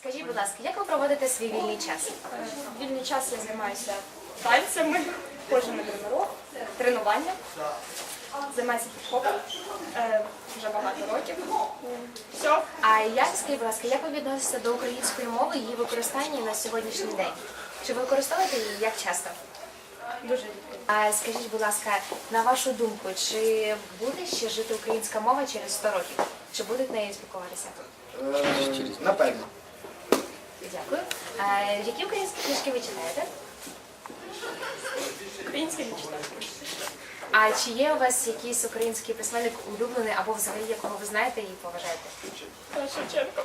Скажіть, будь ласка, як ви проводите свій вільний час? Е, вільний час я займаюся танцями, ходжу на тренування, тренування, займаюся хіп-хопом е, вже багато років. Все. А як скажіть, будь ласка, як ви відноситеся до української мови і її використання на сьогоднішній день? Чи ви використовуєте її як часто? Дуже рідко. А скажіть, будь ласка, на вашу думку, чи буде ще жити українська мова через 100 років? Чи будуть нею спілкуватися? Е, Напевно. Дякую. А, які українські книжки ви читаєте? Українське не читаю. А чи є у вас якийсь український письменник улюблений або взагалі якого ви знаєте і поважаєте? Шевченко.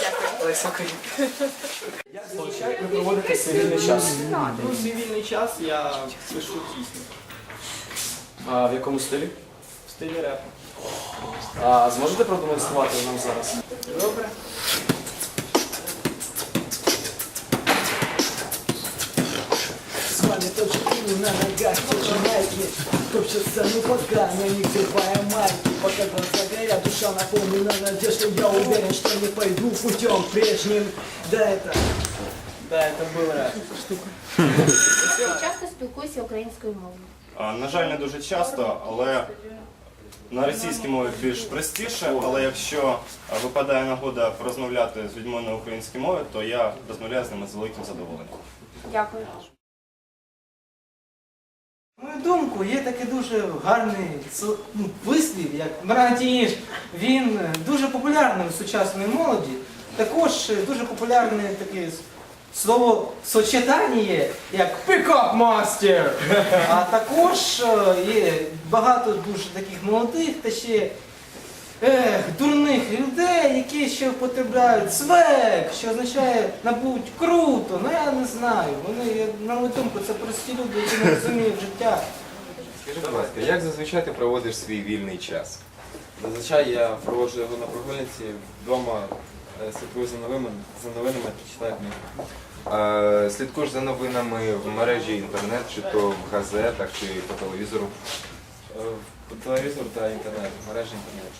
Дякую. Українка. Як зазвичай ви проводите свій вільний час? Ну, свій вільний час я пишу пісні. А в якому стилі? В стилі реп. А зможете продемонструвати нам зараз? Добре. С вами тоже пили на ногах, тоже майки Топчется, ну пока, но не взрывая майки Пока глаза горят, душа наполнена надеждой Я уверен, что не пойду путем прежним Да, это... Да, це був реп. Часто спілкуюся українською мовою. А, На жаль, не дуже часто, але на російській мові більш простіше. Але якщо а, випадає нагода порозмовляти з людьми на українській мові, то я розмовляю з ними з великим задоволенням. Дякую. Мою думку, є такий дуже гарний ну, вислів, як Мрантіїш. Він е, дуже популярний у сучасної молоді. Також е, дуже популярне таке слово сочетання, як pick-up master. А також е, є багато дуже таких молодих та ще ех, дурних людей, які ще потребляють свек, що означає набуть круто. Ну я не знаю. Вони, я- на мою думку, це прості люди, які не розуміють життя. Скажи, будь ласка, як зазвичай ти проводиш свій вільний час? Зазвичай я проводжу його на прогулянці вдома, е, слідкую за новинами, за новинами та читаю книги. Е, Слідкуєш за новинами в мережі інтернет, чи то в газетах, чи по телевізору. Е, По телевізору та інтернет, мережі інтернету.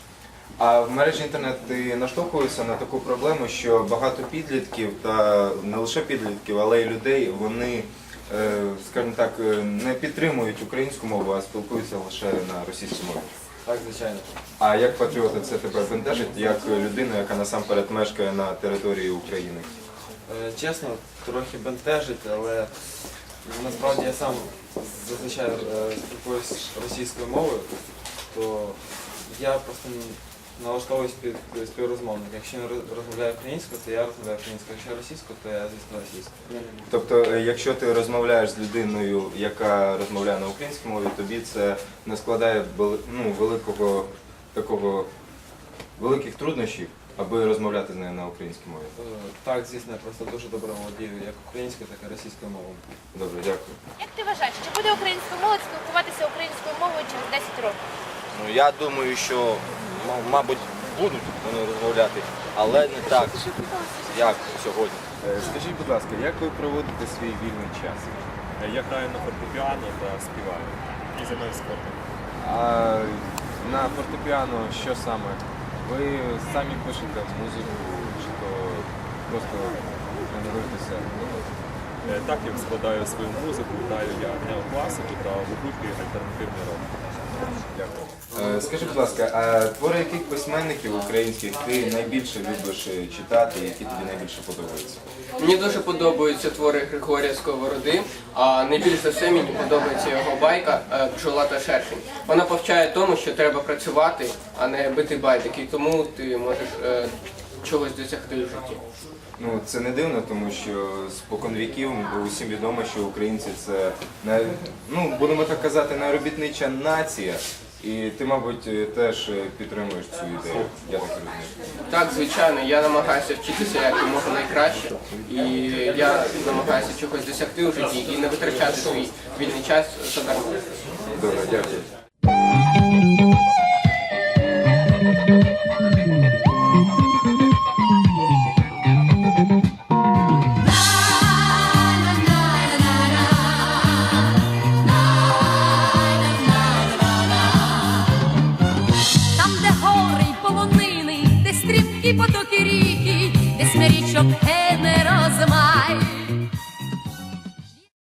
А в мережі інтернет ти наштовхуєшся на таку проблему, що багато підлітків та не лише підлітків, але й людей, вони, е, скажімо так, е, не підтримують українську мову, а спілкуються лише на російській мові. Так, звичайно. А як патріоти це тебе бентежить, як людина, яка насамперед мешкає на території України? Е, Чесно, трохи бентежить, але насправді я сам зазвичай е, спілкуюсь російською мовою, то я просто налаштовуюсь під співрозмовник. Якщо він розмовляє українською, то я розмовляю українською. Якщо російською, то я, звісно, російською. Тобто, е, якщо ти розмовляєш з людиною, яка розмовляє на українській мові, тобі це не складає ну, великого такого великих труднощів, аби розмовляти з нею на українській мові. Е, Так, звісно, я просто дуже добре володію як українською, так і російською мовою. Добре, дякую. Як ти вважаєш, чи буде українська молодь спілкуватися українською мовою через 10 років? Ну, я думаю, що, мабуть, будуть вони розмовляти, але не так, як сьогодні. Е, Скажіть, будь ласка, як ви проводите свій вільний час? Я граю на фортепіано та співаю і займаюся спортом. А на фортепіано що саме? Ви самі пишете музику, чи то просто тренуєтеся? Е, Так я складаю свою музику, граю я неокласику та в групі альтернативний рок. Е, Скажи, будь ласка, а твори яких письменників українських ти найбільше любиш е, читати, які тобі найбільше подобаються? Мені дуже подобаються твори Григорія Сковороди, а найбільш за все мені подобається його байка е, «Бджола та шершень». Вона повчає тому, що треба працювати, а не бити байдики, тому ти можеш чогось досягти в житті. Ну це не дивно, тому що спокон віків усім відомо, що українці це най... ну будемо так казати, найробітнича нація. І ти, мабуть, теж підтримуєш цю ідею. Я так розумію. Так, звичайно, я намагаюся вчитися як можна найкраще, і я намагаюся чогось досягти у житті і не витрачати свій вільний час задарма. Добре, дякую. shop. Hey.